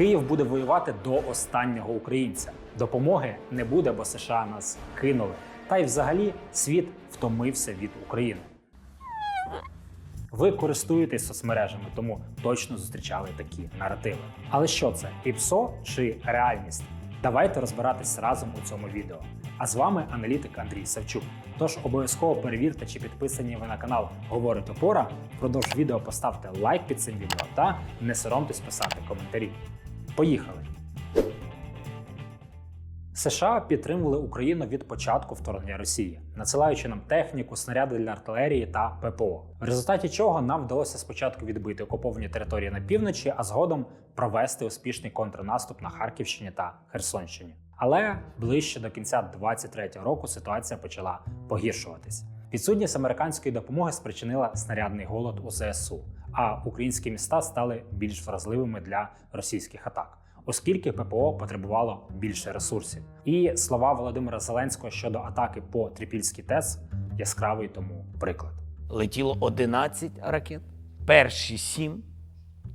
Київ буде воювати до останнього українця. Допомоги не буде, бо США нас кинули. Та й взагалі світ втомився від України. Ви користуєтесь соцмережами, тому точно зустрічали такі наративи. Але що це? ІПСО чи реальність? Давайте розбиратись разом у цьому відео. А з вами аналітик Андрій Савчук. Тож обов'язково перевірте, чи підписані ви на канал Говорить Опора. Впродовж відео поставте лайк під цим відео та не соромтесь писати коментарі. Поїхали! США підтримували Україну від початку вторгнення Росії, надсилаючи нам техніку, снаряди для артилерії та ППО. В результаті чого нам вдалося спочатку відбити окуповані території на півночі, а згодом провести успішний контрнаступ на Харківщині та Херсонщині. Але ближче до кінця 23-го року ситуація почала погіршуватись. Відсутність американської допомоги спричинила снарядний голод у ЗСУ, а українські міста стали більш вразливими для російських атак оскільки ППО потребувало більше ресурсів. І слова Володимира Зеленського щодо атаки по Трипільській ТЕС яскравий тому приклад. Летіло 11 ракет. Перші сім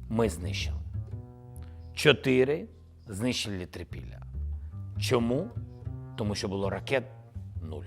ми знищили. Чотири знищили трипілля. Чому? Тому що було ракет нуль.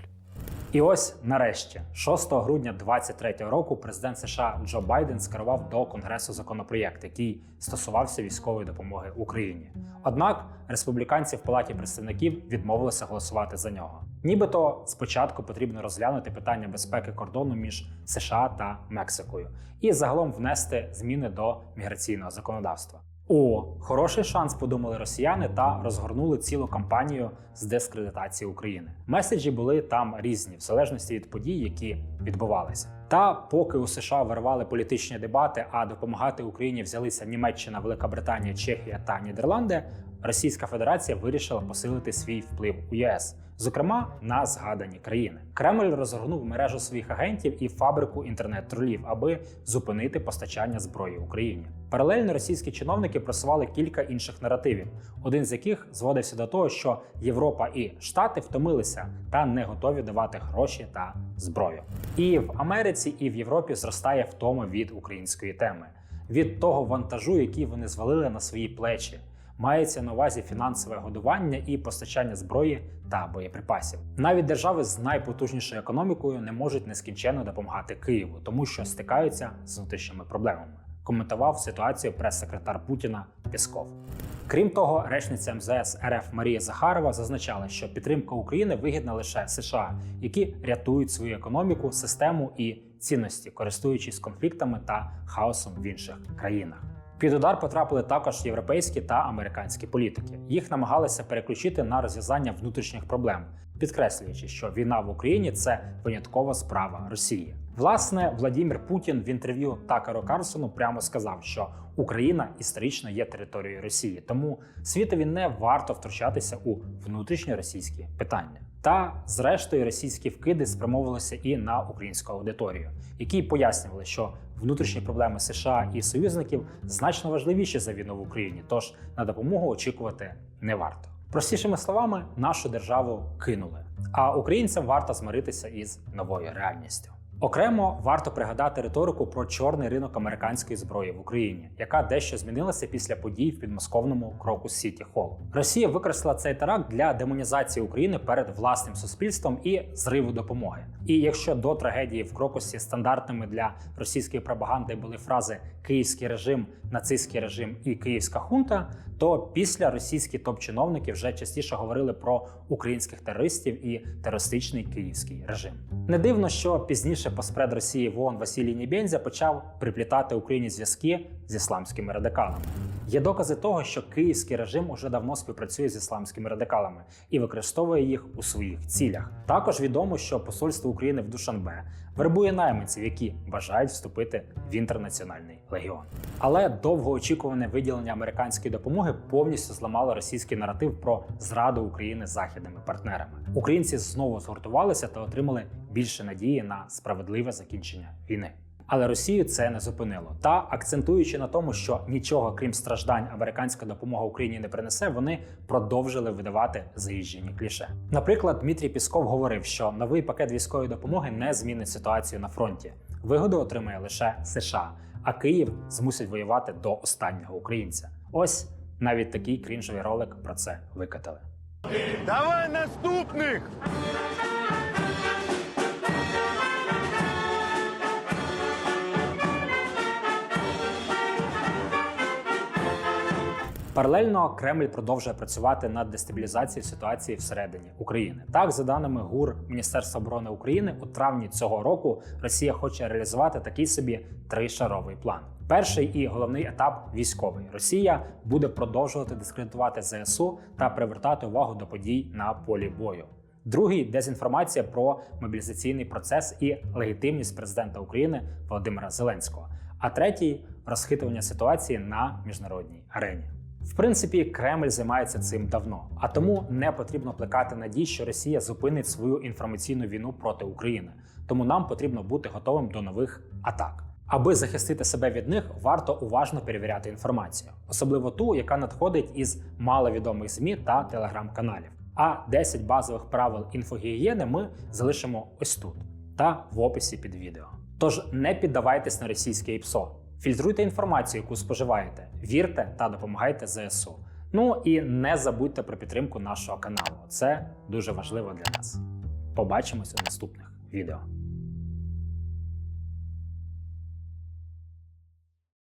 І ось нарешті, 6 грудня 2023 року, президент США Джо Байден скерував до Конгресу законопроєкт, який стосувався військової допомоги Україні. Однак республіканці в палаті представників відмовилися голосувати за нього. Нібито спочатку потрібно розглянути питання безпеки кордону між США та Мексикою і загалом внести зміни до міграційного законодавства. О, хороший шанс, подумали росіяни та розгорнули цілу кампанію з дискредитації України. Меседжі були там різні, в залежності від подій, які відбувалися. Та поки у США вирвали політичні дебати, а допомагати Україні взялися Німеччина, Велика Британія, Чехія та Нідерланди. Російська Федерація вирішила посилити свій вплив у ЄС, зокрема на згадані країни. Кремль розгорнув мережу своїх агентів і фабрику інтернет-тролів, аби зупинити постачання зброї Україні. Паралельно російські чиновники просували кілька інших наративів, один з яких зводився до того, що Європа і Штати втомилися та не готові давати гроші та зброю. І в Америці, і в Європі зростає втома від української теми, від того вантажу, який вони звалили на свої плечі. Мається на увазі фінансове годування і постачання зброї та боєприпасів. Навіть держави з найпотужнішою економікою не можуть нескінченно допомагати Києву, тому що стикаються з внутрішніми проблемами. Коментував ситуацію прес-секретар Путіна Пісков. Крім того, речниця МЗС РФ Марія Захарова зазначала, що підтримка України вигідна лише США, які рятують свою економіку, систему і цінності, користуючись конфліктами та хаосом в інших країнах. Під удар потрапили також європейські та американські політики. Їх намагалися переключити на розв'язання внутрішніх проблем, підкреслюючи, що війна в Україні це виняткова справа Росії. Власне, Владімір Путін в інтерв'ю Такеру Карсону прямо сказав, що Україна історично є територією Росії, тому світові не варто втручатися у внутрішні російські питання. Та, зрештою, російські вкиди спрямовувалися і на українську аудиторію, які пояснювали, що внутрішні проблеми США і союзників значно важливіші за війну в Україні, тож на допомогу очікувати не варто. Простішими словами, нашу державу кинули, а українцям варто змиритися із новою реальністю. Окремо варто пригадати риторику про чорний ринок американської зброї в Україні, яка дещо змінилася після подій в підмосковному кроку Сіті Холл. Росія використала цей теракт для демонізації України перед власним суспільством і зриву допомоги. І якщо до трагедії в Крокусі стандартними для російської пропаганди були фрази Київський режим, нацистський режим і Київська хунта, то після російські топ-чиновники вже частіше говорили про українських терористів і терористичний київський режим. Не дивно, що пізніше поспред Росії в ООН Василій Нібензя почав приплітати Україні зв'язки з ісламськими радикалами. Є докази того, що київський режим уже давно співпрацює з ісламськими радикалами і використовує їх у своїх цілях. Також відомо, що посольство України в Душанбе вербує найманців, які бажають вступити в інтернаціональний легіон. Але довгоочікуване виділення американської допомоги повністю зламало російський наратив про зраду України західними партнерами. Українці знову згуртувалися та отримали більше надії на справедливе закінчення війни. Але Росію це не зупинило. Та акцентуючи на тому, що нічого крім страждань американська допомога Україні не принесе, вони продовжили видавати заїжджені кліше. Наприклад, Дмитрій Пісков говорив, що новий пакет військової допомоги не змінить ситуацію на фронті. Вигоду отримає лише США, а Київ змусить воювати до останнього українця. Ось Навіть такий крінжовий ролик про це викатали. Давай наступних! Паралельно Кремль продовжує працювати над дестабілізацією ситуації всередині України. Так, за даними ГУР Міністерства оборони України, у травні цього року Росія хоче реалізувати такий собі тришаровий план. Перший і головний етап військовий. Росія буде продовжувати дискредитувати ЗСУ та привертати увагу до подій на полі бою. Другий дезінформація про мобілізаційний процес і легітимність президента України Володимира Зеленського. А третій розхитування ситуації на міжнародній арені. В принципі, Кремль займається цим давно, а тому не потрібно плекати надій, що Росія зупинить свою інформаційну війну проти України. Тому нам потрібно бути готовим до нових атак. Аби захистити себе від них, варто уважно перевіряти інформацію, особливо ту, яка надходить із маловідомих змі та телеграм-каналів. А 10 базових правил інфогігієни ми залишимо ось тут та в описі під відео. Тож не піддавайтесь на російське ІПСО. Фільтруйте інформацію, яку споживаєте, вірте та допомагайте ЗСУ. Ну і не забудьте про підтримку нашого каналу. Це дуже важливо для нас. Побачимось у наступних відео.